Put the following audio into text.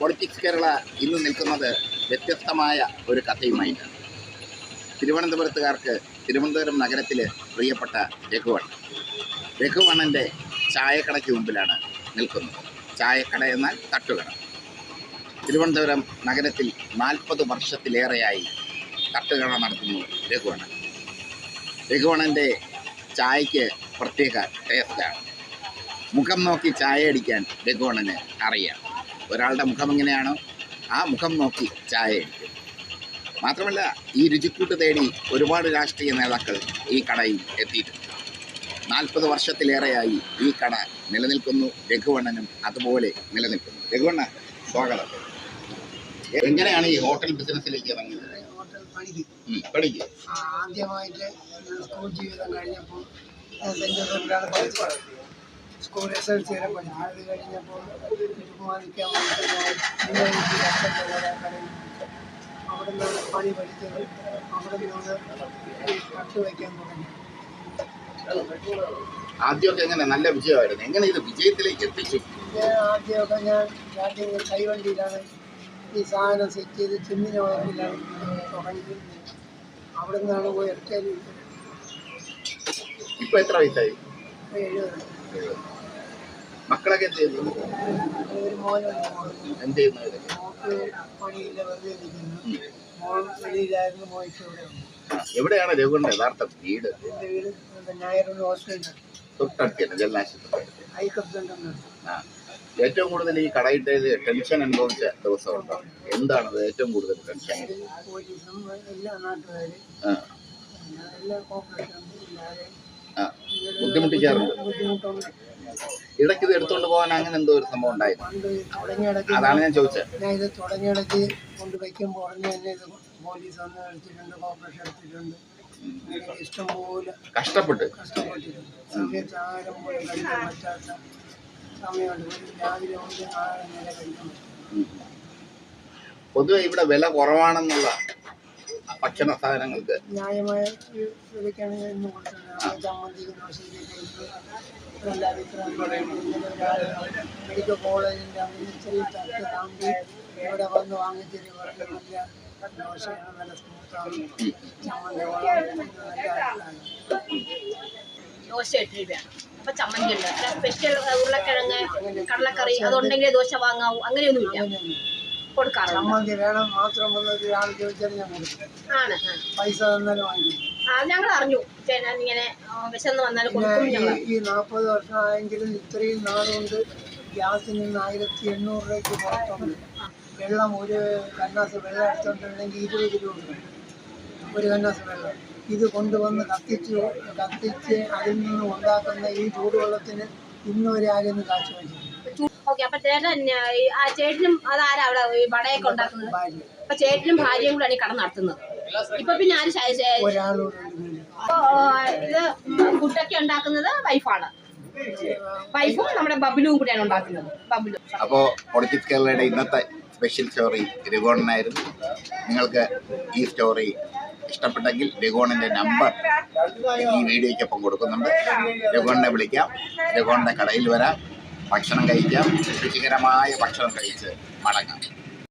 Politics Kerala ഇന്ന് നിൽക്കുന്നത് വ്യത്യസ്തമായ ഒരു കഥയുമായിട്ടാണ് തിരുവനന്തപുരത്തുകാർക്ക് തിരുവനന്തപുരം നഗരത്തിൽ പ്രിയപ്പെട്ട രഘുവണ് രഘുവണ്ണന്റെ ചായക്കടയ്ക്ക് മുമ്പിലാണ് നിൽക്കുന്നത്. ചായക്കട എന്നാൽ തട്ടുകട. തിരുവനന്തപുരം നഗരത്തിൽ നാൽപ്പത് വർഷത്തിലേറെയായി തട്ടുകട നടത്തുന്നു രഘുവണ്ണൻ. രഘുവണ്ണന്റെ ചായയ്ക്ക് പ്രത്യേക ടേസ്റ്റാണ് മുഖം നോക്കി ചായ അടിക്കാൻ രഘുവണ്ണന് അറിയാം. ഒരാളുടെ മുഖം എങ്ങനെയാണോ ആ മുഖം നോക്കി ചായ മാത്രമല്ല ഈ രുചിക്കൂട്ട് തേടി ഒരുപാട് രാഷ്ട്രീയ നേതാക്കൾ ഈ കടയിൽ എത്തിയിട്ടുണ്ട്. നാൽപ്പത് വർഷത്തിലേറെയായി ഈ കട നിലനിൽക്കുന്നു. രഘുവണ്ണനും അതുപോലെ നിലനിൽക്കുന്നു. രഘുവണ്ണ സ്വാഗതം. എങ്ങനെയാണ് ഈ ഹോട്ടൽ ബിസിനസ്സിലേക്ക് ഇറങ്ങിയത്? ആദ്യമായിട്ട് സ്കൂൾ ജീവിതം കഴിഞ്ഞപ്പോൾ ഞാൻ സെന്റ് ജോസഫിലാണ് പഠിച്ചത് സ്കൂൾ സി വരെ പഠിച്ചു അത് കഴിഞ്ഞപ്പോൾ ബഹുമാനിക്കാൻ അവിടെ നിന്നാണ് പണി പഠിച്ചത് അവിടെ നിന്നാണ് ഈ കട്ട് വയ്ക്കാൻ തുടങ്ങി. ആദ്യമൊക്കെ എങ്ങനെ? നല്ല വിജയമായിരുന്നു. എങ്ങനെ ഇത് വിജയത്തിലേക്ക് എത്തിച്ചു? ആദ്യമൊക്കെ ഞാൻ ആദ്യം കൈവണ്ടിയിലാണ് ഈ സാധനം സെറ്റ് ചെയ്ത് ചെമ്മിന് വളർത്തിലാണ് തുടങ്ങി അവിടെ നിന്നാണ് പോയി ഇറക്കാൻ ഇപ്പൊ എത്ര വയസ്സായി? എഴുപത്. മക്കളൊക്കെ എന്ത് ചെയ്യുന്നു? എന്ത് ചെയ്യുന്നു ഉണ്ട്. എവിടെയാണ് രഘുവിന്റെ യഥാർത്ഥ വീട്? ജലാശുപത്രി ഏറ്റവും കൂടുതൽ ഈ കടയിട്ട് ടെൻഷൻ അനുഭവിച്ച ദിവസമുണ്ടോ? എന്താണത് ഏറ്റവും കൂടുതൽ ടെൻഷൻ? എല്ലാ നാട്ടുകാരും ആ എല്ലാ കോപ്പറേഷനും ഇല്ലാതെ ആ ബുദ്ധിമുട്ടിക്കാറുണ്ട്. ഇടയ്ക്ക് ഇത് എടുത്തുകൊണ്ട് പോകാൻ അങ്ങനെ എന്തോ ഒരു സംഭവം ഉണ്ടായിരുന്നു. അതാണ് ഞാൻ ചോദിച്ചത്. ഞാൻ ഇത് തുടങ്ങിയിടയ്ക്ക് കൊണ്ട് വയ്ക്കുമ്പോൾ ഉടനെ തന്നെ ഇത് പോലീസ് വന്ന് എടുത്തിട്ടുണ്ട് കോപ്പറേഷൻ എടുത്തിട്ടുണ്ട്. അങ്ങനെ ഇഷ്ടംപോലെ കഷ്ടപ്പെട്ട്. കഷ്ടപ്പെട്ടിട്ടുണ്ട്. സമയത്ത് ആഹാരം പോലും കഴിക്കാൻ പറ്റാത്ത സമയമുണ്ട്. രാവിലെ കൊണ്ട് ആഹാരം നേരെ കഴിക്കാൻ പറ്റും പൊതുവെ ഇവിടെ വില കുറവാണെന്നുള്ള ഭക്ഷണ സാധനങ്ങൾക്ക്. ന്യായമായ ഒരു വിലയ്ക്കാണ് ഞാൻ ഇന്ന് കൊടുക്കുന്നത്. ആ ചമ്മന്തി ദോശയ്ക്ക് നല്ല അഭിപ്രായം പറയുന്നത് ഇങ്ങനെ ഒരാൾ മെഡിക്കൽ കോളേജിന്റെ അങ്ങനെ ചെറിയ താണ്ടി ഇവിടെ വന്ന് വാങ്ങിച്ചിട്ട് പറഞ്ഞു നല്ല ദോശയാണ് നല്ല സ്മൂത്താണ്. ചമ്മന്തി വളരെ നല്ല ദോശ രൂപയാണ് അപ്പൊ ചമ്മന്തി ഉണ്ട്. സ്പെഷ്യൽ ഉരുളക്കിഴങ്ങ് കടലക്കറി അതുണ്ടെങ്കിലേ ദോശ വാങ്ങാവൂ. അങ്ങനെയൊന്നുമില്ല. അങ്ങനെയൊന്നും കൊടുക്കാറുണ്ട്. വേണം മാത്രം വന്ന് ഒരാൾ ചോദിച്ചാൽ ഞാൻ ആണ് പൈസ തന്നാലും വാങ്ങിക്കും. ആ ഞങ്ങൾ അറിഞ്ഞു ഇങ്ങനെ വിശന്ന് വന്നാൽ ഈ നാൽപ്പത് വർഷമായെങ്കിലും ഇത്രയും നാളുകൊണ്ട് ഗ്യാസിൽ നിന്ന് ആയിരത്തി എണ്ണൂറ് രൂപയ്ക്ക് പുറത്തുണ്ട്. വെള്ളം ഒരു കന്നാസ് വെള്ളം എടുത്തോണ്ടിരുന്നെങ്കിൽ ഇരുപത് രൂപ. ഒരു കന്നാസ് വെള്ളം. ഇത് കൊണ്ടുവന്ന് കത്തിച്ച് കത്തിച്ച് അതിൽ നിന്ന് ഉണ്ടാക്കുന്ന ഈ ചൂടുവെള്ളത്തിന് ഇന്നുവരെ ആരെയൊന്നും ആരും കാശ് വെച്ചിട്ടില്ല. ഓക്കെ അപ്പൊ ചേട്ടൻ ആ, ചേട്ടനും അതാരാ അവിടെ ഈ വടയൊക്കെ ഉണ്ടാക്കുന്നത്? അപ്പൊ ചേട്ടനും ഭാര്യയും കൂടെയാണ് ഈ കട നടത്തുന്നത്. ഇപ്പൊ പിന്നെ ആര് ഇത് ഫുഡൊക്കെ ഉണ്ടാക്കുന്നത് വൈഫാണ്. വൈഫും നമ്മുടെ ബബിലും കൂടെയാണ് ഉണ്ടാക്കുന്നത്. ബബിലു അപ്പോൾ പൊളിറ്റിക്സ് കേരളയുടെ ഇന്നത്തെ സ്പെഷ്യൽ സ്റ്റോറി രഘുവണ്ണനായിരുന്നു. നിങ്ങൾക്ക് ഈ സ്റ്റോറി ഇഷ്ടപ്പെട്ടെങ്കിൽ രഘുവണ്ണന്റെ നമ്പർ ഈ വീഡിയോയ്ക്കൊപ്പം കൊടുക്കുന്നുണ്ട്. രഘുവണ്ണനെ വിളിക്കാം. രഘുവണ്ണന്റെ കടയിൽ വരാം. ഭക്ഷണം കഴിക്കാം. രുചികരമായ ഭക്ഷണം കഴിച്ച് മടങ്ങാം.